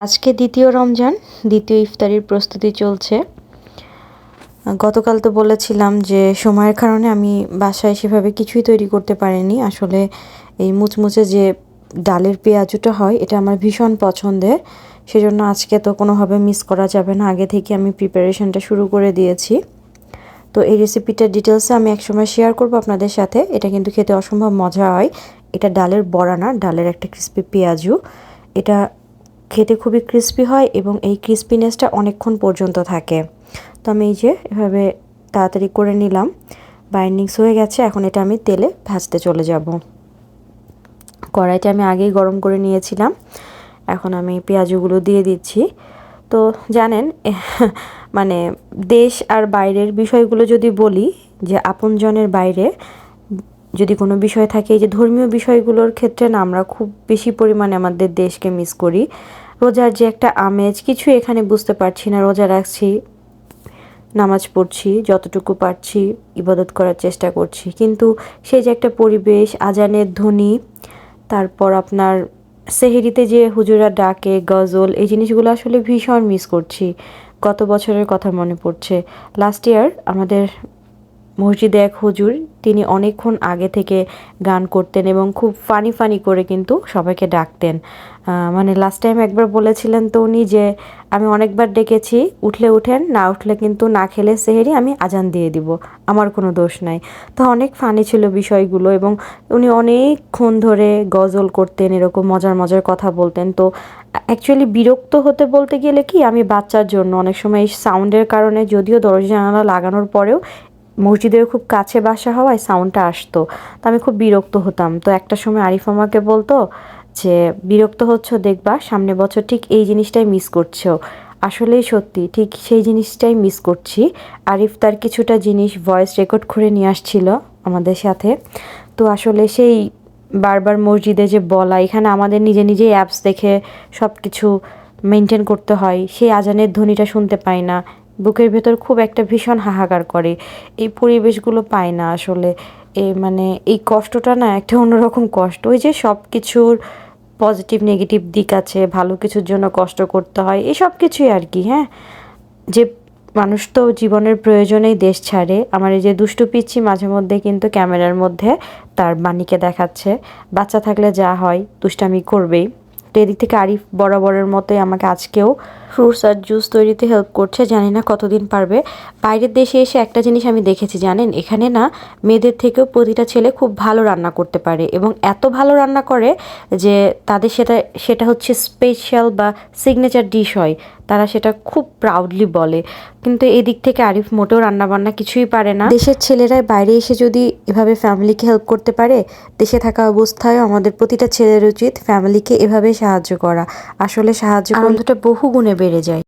আজকে দ্বিতীয় রমজান, দ্বিতীয় ইফতারির প্রস্তুতি চলছে। গতকাল তো বলেছিলাম যে সময়ের কারণে আমি বাসায় সেভাবে কিছুই তৈরি করতে পারিনি। আসলে এই মুচমুচে যে ডালের পেঁয়াজুটা হয়, এটা আমার ভীষণ পছন্দের। সেজন্য আজকে তো কোনোভাবে মিস করা যাবে না। আগে থেকে আমি প্রিপারেশনটা শুরু করে দিয়েছি। তো এই রেসিপিটার ডিটেলসে আমি একসময় শেয়ার করব আপনাদের সাথে। এটা কিন্তু খেতে অসম্ভব মজা হয়। এটা ডালের বড়া না, ডালের একটা ক্রিস্পি পেঁয়াজু। এটা খেতে খুবই ক্রিস্পি হয় এবং এই ক্রিস্পিনেসটা অনেকক্ষণ পর্যন্ত থাকে। তো আমি এই যে এভাবে তাড়াতাড়ি করে নিলাম। বাইন্ডিংস হয়ে গেছে, এখন এটা আমি তেলে ভাজতে চলে যাব। কড়াইটা আমি আগেই গরম করে নিয়েছিলাম। এখন আমি পেঁয়াজগুলো দিয়ে দিচ্ছি। তো জানেন মানে দেশ আর বাইরের বিষয়গুলো যদি বলি, যে আপনজনের বাইরে যদি কোনো বিষয় থাকে, এই যে ধর্মীয় বিষয়গুলোর ক্ষেত্রে না, আমরা খুব বেশি পরিমাণে আমাদের দেশকে মিস করি। রোজার যে একটা আমেজ, কিছু এখানে বুঝতে পারছি না, রোজা রাখছি, নামাজ পড়ছি, যতটুকু পারছি, ইবাদত করার চেষ্টা করছি। কিন্তু সেই যে একটা পরিবেশ, আজানের ধ্বনি, তারপর আপনার সেহেরিতে যে হুজুরা ডাকে, গজল, এই জিনিসগুলো আসলে ভীষণ মিস করছি। গত বছরের কথা মনে পড়ছে। লাস্ট ইয়ার আমাদের মসজিদে এক হুজুর, তিনি অনেকক্ষণ আগে থেকে গান করতেন এবং খুব ফানি ফানি করে কিন্তু সবাইকে ডাকতেন। মানে লাস্ট টাইম একবার বলেছিলেন তো উনি যে, আমি অনেকবার ডেকেছি, উঠলে উঠেন, না উঠলে কিন্তু না খেলে সেহেরি আমি আজান দিয়ে দিব, আমার কোনো দোষ নাই। তো অনেক ফানি ছিল বিষয়গুলো এবং উনি অনেকক্ষণ ধরে গজল করতেন, এরকম মজার মজার কথা বলতেন। তো অ্যাকচুয়ালি বিরক্ত হতে বলতে গেলে কি, আমি বাচ্চার জন্য অনেক সময় এই সাউন্ডের কারণে যদিও দরজা জানালা লাগানোর পরেও মসজিদের খুব কাছে বাসা হওয়ায় সাউন্ডটা আসতো। তো আমি খুব বিরক্ত হতাম। তো একটা সময় আরিফ আমাকে বলতো যে, বিরক্ত হচ্ছ, দেখবা সামনে বছর ঠিক এই জিনিসটাই মিস করছ। আসলেই সত্যি, ঠিক সেই জিনিসটাই মিস করছি। আরিফ তার কিছুটা জিনিস ভয়েস রেকর্ড করে নিয়ে আসছিল আমাদের সাথে। তো আসলে সেই বারবার মসজিদে যে বলা, এখানে আমাদের নিজে নিজেই অ্যাপস দেখে সব কিছু মেনটেন করতে হয়। সেই আজানের ধ্বনিটা শুনতে পাই না। বুকের ভেতর খুব একটা ভীষণ হাহাকার করে। এই পরিবেশগুলো পায় না আসলে। এ মানে এই কষ্টটা না একটা অন্যরকম কষ্ট। ওই যে সব কিছুর পজিটিভ, নেগেটিভ দিক আছে, ভালো কিছুর জন্য কষ্ট করতে হয়, এই সব কিছুই আর কি হ্যাঁ? যে মানুষ তো জীবনের প্রয়োজনেই দেশ ছাড়ে। আমার এই যে দুষ্টু পিচ্ছি মাঝে মধ্যে কিন্তু ক্যামেরার মধ্যে তার বাণীকে দেখাচ্ছে। বাচ্চা থাকলে যা হয়, দুষ্টামি করবেই। তো এদিক থেকে আরিফ বরাবরের মতোই আমাকে আজকেও ফ্রুটস আর জুস তৈরিতে হেল্প করছে, জানি না কতদিন পারবে। বাইরের দেশে এসে একটা জিনিস আমি দেখেছি, জানেন? এখানে না মেয়েদের থেকেও প্রতিটা ছেলে খুব ভালো রান্না করতে পারে এবং এত ভালো রান্না করে যে তাদের সেটা সেটা হচ্ছে স্পেশাল বা সিগনেচার ডিশ হয়। তারা সেটা খুব প্রাউডলি বলে। কিন্তু এদিক দিক থেকে আরিফ মোটেও রান্নাবান্না কিছুই পারে না। দেশের ছেলেরাই বাইরে এসে যদি এভাবে ফ্যামিলিকে হেল্প করতে পারে দেশে থাকা অবস্থায় আমাদের প্রতিটা ছেলের উচিত ফ্যামিলিকে এভাবে সাহায্য করা। আসলে সাহায্য আনন্দটা বহু গুণে বেড়ে যায়।